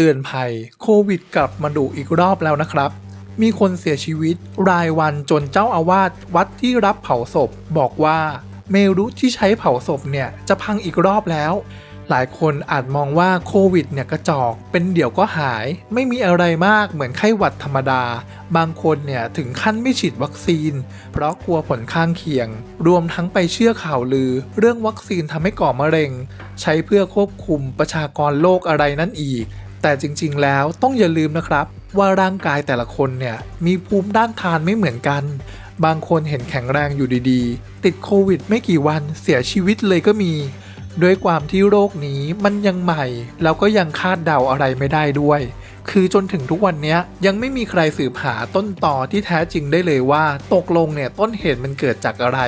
ตือนภัย โควิดกลับมาดุอีกรอบแล้วนะครับ มีคนเสียชีวิตรายวันจนเจ้าอาวาสวัดที่รับเผาศพ บอกว่าเมรุที่ใช้เผาศพเนี่ยจะพังอีกรอบแล้ว หลายคนอาจมองว่าโควิดเนี่ยกระจอกเป็นเดี๋ยวก็หาย ไม่มีอะไรมากเหมือนไข้หวัดธรรมดา บางคนเนี่ยถึงขั้นไม่ฉีดวัคซีน เพราะกลัวผลข้างเคียง รวมทั้งไปเชื่อข่าวลือ เรื่องวัคซีนทำให้ก่อมะเร็ง ใช้เพื่อควบคุมประชากรโลกอะไรนั่นอีก แต่จริงๆ แล้วต้องอย่าลืมนะครับ ว่าร่างกายแต่ละคนเนี่ยมีภูมิด้านทานไม่เหมือนกัน บางคนเห็นแข็งแรงอยู่ดีๆ ติดโควิดไม่กี่วันเสียชีวิตเลยก็มี ด้วยความที่โรคนี้มันยังใหม่ แล้วก็ยังคาดเดาอะไรไม่ได้ด้วย คือจนถึงทุกวันนี้ยังไม่มีใครสืบหาต้นต่อที่แท้จริงได้เลยว่า ตกลงเนี่ยต้นเหตุมันเกิดจากอะไร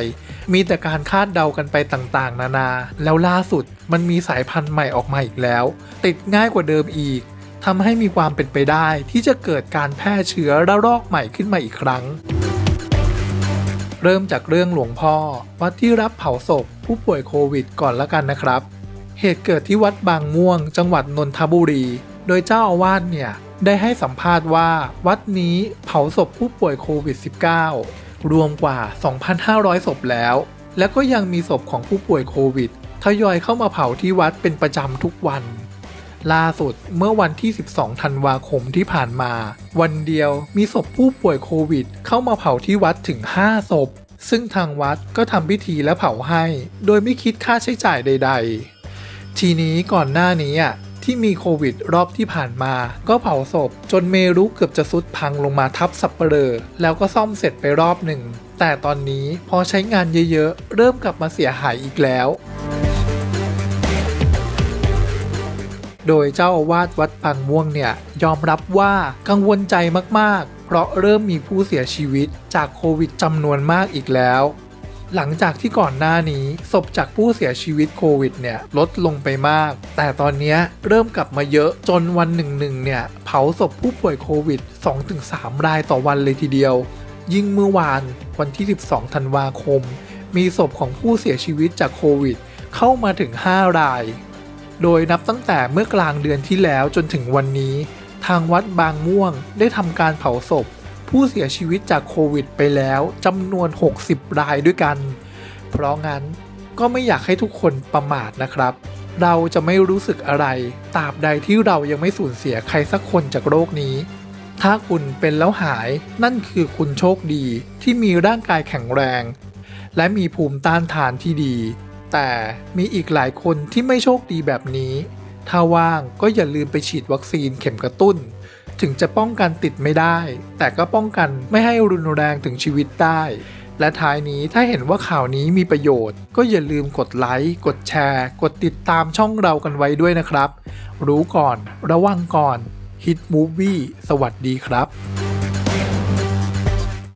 มีแต่การคาดเดากันไปต่างๆ นานา แล้วล่าสุดมันมีสายพันธุ์ใหม่ออกมาอีกแล้ว ติดง่ายกว่าเดิมอีกทำให้มีความเป็นไปได้ที่จะเกิดการแพร่เชื้อระลอกใหม่ขึ้นมาอีกครั้ง เริ่มจากเรื่องหลวงพ่อ วัดที่รับเผาศพผู้ป่วยโควิดก่อนละกันนะครับ เหตุเกิดที่วัดบางม่วง จังหวัดนนทบุรี โดยเจ้าอาวาสเนี่ยได้ให้สัมภาษณ์ว่า วัดนี้เผาศพผู้ป่วยโควิด -19 รวมกว่า 2,500 ศพแล้ว แล้วก็ยังมีศพของผู้ป่วยโควิดทยอยเข้ามาเผาที่วัดเป็นประจำทุกวัน ล่าสุดเมื่อวันที่ 12 ธันวาคมที่ผ่านมา วันเดียวมีศพผู้ป่วยโควิด เข้ามาเผาที่วัดถึง 5 ศพ ซึ่งทางวัดก็ทำพิธีและเผาให้ โดยไม่คิดค่าใช้จ่ายใด ๆ ทีนี้ก่อนหน้านี้อะ ที่มีโควิดรอบที่ผ่านมา ก็เผาศพ จนเมรุเกือบจะสุดพังลงมาทับสับเปลอแล้วก็ซ่อมเสร็จไปรอบหนึ่ง แต่ตอนนี้พอใช้งานเยอะๆ เริ่มกลับมาเสียหายอีกแล้วโดยเจ้าอาวาสวัดบางม่วงเนี่ย ยอมรับว่ากังวลใจมากๆ เพราะเริ่มมีผู้เสียชีวิตจากโควิดจำนวนมากอีกแล้ว หลังจากที่ก่อนหน้านี้ศพจากผู้เสียชีวิตโควิดเนี่ยลดลงไปมาก แต่ตอนนี้เริ่มกลับมาเยอะจนวันหนึ่งหนึ่งเนี่ยเผาศพผู้ป่วยโควิด 2-3 รายต่อวันเลยทีเดียว ยิ่งเมื่อวานวันที่ 12 ธันวาคม มีศพของผู้เสียชีวิตจากโควิด เข้ามาถึง 5 ราย โดยนับตั้งแต่เมื่อกลางเดือนที่แล้วจนถึงวันนี้ ทางวัดบางม่วงได้ทำการเผาศพ ผู้เสียชีวิตจากโควิดไปแล้วจำนวน 60 รายด้วยกัน เพราะงั้นก็ไม่อยากให้ทุกคนประมาทนะครับ เราจะไม่รู้สึกอะไรตราบใดที่เรายังไม่สูญเสียใครสักคนจากโรคนี้ ถ้าคุณเป็นแล้วหายนั่นคือคุณโชคดีที่มีร่างกายแข็งแรง และมีภูมิต้านทานที่ดี แต่มีอีกหลายคนที่ไม่โชคดีแบบนี้ ถ้าว่างก็อย่าลืมไปฉีดวัคซีนเข็มกระตุ้น ถึงจะป้องกันติดไม่ได้ แต่ก็ป้องกันไม่ให้รุนแรงถึงชีวิตได้ และท้ายนี้ถ้าเห็นว่าข่าวนี้มีประโยชน์ ก็อย่าลืมกดไลค์กดแชร์ กดติดตามช่องเรากันไว้ด้วยนะครับ รู้ก่อน ระวังก่อน Hit Movie สวัสดีครับ